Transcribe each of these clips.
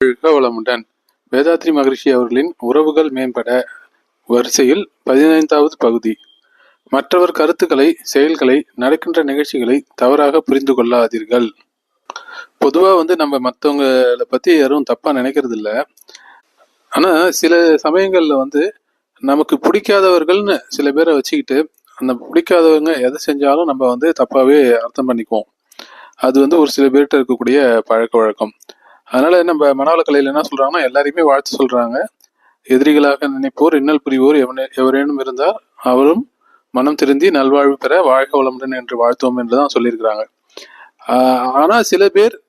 வாழ்க வளமுடன் வேதாத்ரி மகரிஷி அவர்களின் உறவுகள் மேம்பட வரிசையில் பதினைந்தாவது பகுதி. மற்றவர் கருத்துக்களை செயல்களை நடக்கின்ற நிகழ்ச்சிகளை தவறாக புரிந்து கொள்ளாதீர்கள். பொதுவா வந்து நம்ம மற்றவங்களை பத்தி யாரும் தப்பா நினைக்கிறது இல்லை ஆனா சில சமயங்கள்ல வந்து நமக்கு பிடிக்காதவர்கள்னு சில பேரை வச்சுக்கிட்டு அந்த பிடிக்காதவங்க எதை செஞ்சாலும் நம்ம வந்து தப்பாவே அர்த்தம் பண்ணிக்குவோம். அது வந்து ஒரு சில பேர்கிட்ட இருக்கக்கூடிய பழக்க வழக்கம். அதனால நம்ம மனவளக்கலையில் என்ன சொல்றாங்கன்னா எல்லாரையுமே வாழ்த்து சொல்றாங்க. எதிரிகளாக நினைப்போர் இன்னல் புரிவோர் எவனே- எவரேனும் இருந்தால் அவரும் மனம் திருந்தி நல்வாழ்வு பெற வாழ்க வளமுடன் என்று வாழ்த்துவோம் என்று தான் சொல்லியிருக்கிறாங்க. ஆனா சில பேர்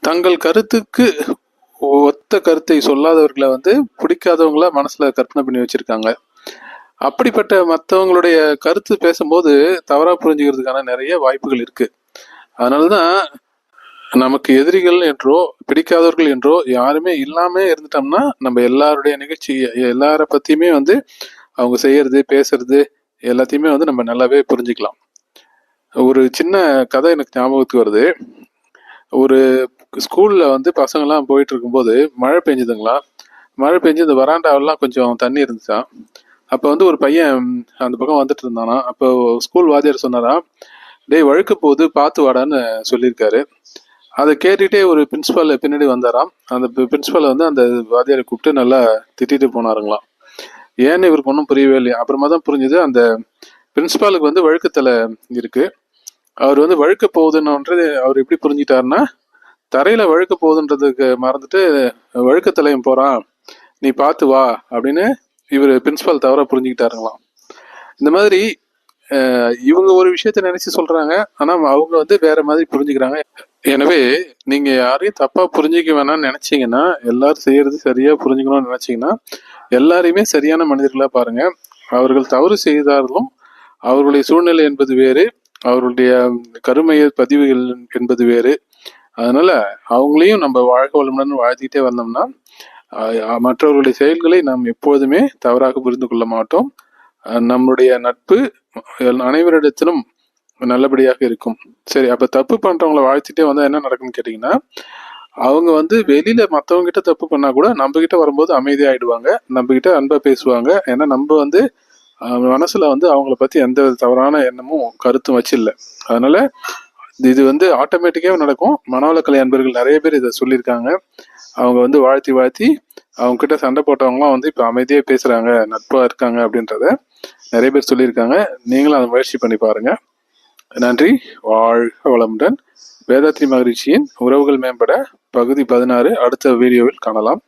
தங்கள் கருத்துக்கு ஒத்த கருத்தை சொல்லாதவர்களை வந்து பிடிக்காதவங்கள மனசுல கற்பனை பண்ணி வச்சிருக்காங்க. அப்படிப்பட்ட மற்றவங்களுடைய கருத்து பேசும்போது தவறா புரிஞ்சுக்கிறதுக்கான நிறைய வாய்ப்புகள் இருக்கு. அதனாலதான் நமக்கு எதிரிகள் என்றோ பிடிக்காதவர்கள் என்றோ யாருமே இல்லாம இருந்துட்டோம்னா நம்ம எல்லாருடைய நிகழ்ச்சி எல்லார பத்தியுமே வந்து அவங்க செய்யறது பேசுறது எல்லாத்தையுமே வந்து நம்ம நல்லாவே புரிஞ்சுக்கலாம். ஒரு சின்ன கதை எனக்கு ஞாபகத்துக்கு வருது. ஒரு ஸ்கூல்ல வந்து பசங்கெல்லாம் போயிட்டு இருக்கும்போது மழை பெஞ்சுதுங்களா? மழை பெஞ்சு இந்த வராண்டாவெல்லாம் கொஞ்சம் தண்ணி இருந்துச்சா? அப்போ வந்து ஒரு பையன் அந்த பக்கம் வந்துட்டு இருந்தானா? அப்போ ஸ்கூல் வாத்தியார் சொன்னாரா டேய் வழுக்க போகுது பார்த்து வாடான்னு சொல்லியிருக்காரு. அதை கேட்டுகிட்டே ஒரு பிரின்ஸிபல் பின்னாடி வந்தாராம். அந்த பிரின்ஸிபலை வந்து அந்த வாத்தியாரை கூப்பிட்டு நல்லா திட்டிட்டு போனாருங்களாம். ஏன்னு இவருக்கு ஒன்றும் புரியவே இல்லையா. அப்புறமா தான் புரிஞ்சுது அந்த பிரின்ஸிபாலுக்கு வந்து வழுக்கத்தில் இருக்கு. அவர் வந்து வழுக்க போகுதுன்னுன்றது அவர் எப்படி புரிஞ்சிட்டாருன்னா தரையில வழுக்க போகுதுன்றதுக்கு மறந்துட்டு வழுக்கத்தலையும் போறான் நீ பார்த்து வா அப்படின்னு இவர் பிரின்ஸிபால் தவிர புரிஞ்சுக்கிட்டாருங்களாம். இந்த மாதிரி இவங்க ஒரு விஷயத்த நினைச்சு சொல்றாங்க. ஆனா அவங்க வந்து வேற மாதிரி புரிஞ்சுக்கிறாங்க. எனவே நீங்க யாரையும் தப்பா புரிஞ்சுக்க வேணாம்னு நினைச்சீங்கன்னா எல்லாரும் செய்யறது சரியா புரிஞ்சுக்கணும்னு நினைச்சீங்கன்னா எல்லாரையுமே சரியான மனிதர்களா பாருங்க. அவர்கள் தவறு செய்தாலும் அவர்களுடைய சூழ்நிலை என்பது வேறு. அவர்களுடைய கருமைய பதிவுகள் என்பது வேறு. அதனால அவங்களையும் நம்ம வாழ்க வளமுடன் வாழ்த்திக்கிட்டே வந்தோம்னா மற்றவர்களுடைய செயல்களை நாம் எப்பொழுதுமே தவறாக புரிந்து கொள்ள மாட்டோம். நம்முடைய நட்பு அனைவரிடத்திலும் நல்லபடியாக இருக்கும். சரி அப்ப தப்பு பண்றவங்கள வாழ்த்திட்டே வந்தா என்ன நடக்கும்னு கேட்டீங்கன்னா அவங்க வந்து வெளியில மற்றவங்க கிட்ட தப்பு பண்ணா கூட நம்ம கிட்ட வரும்போது அமைதியாயிடுவாங்க நம்ம கிட்ட அன்பா பேசுவாங்க. ஏன்னா நம்ம வந்து மனசில் மனசுல வந்து அவங்கள பத்தி எந்த தவறான எண்ணமும் கருத்தும் வச்சில்ல. அதனால இது வந்து ஆட்டோமேட்டிக்காக நடக்கும். மனவளக்கலை அன்பர்கள் நிறைய பேர் இதை சொல்லியிருக்காங்க. அவங்க வந்து வாழ்த்தி வாழ்த்தி அவங்க கிட்ட சண்டை போட்டவங்களாம் வந்து இப்போ அமைதியாக பேசுகிறாங்க நட்பாக இருக்காங்க அப்படின்றத நிறைய பேர் சொல்லியிருக்காங்க. நீங்களும் அதை முயற்சி பண்ணி பாருங்க. நன்றி. வாழ்க வளமுடன். வேதாத்ரி மகிழ்ச்சியின் உறவுகள் மேம்பட பகுதி பதினாறு அடுத்த வீடியோவில் காணலாம்.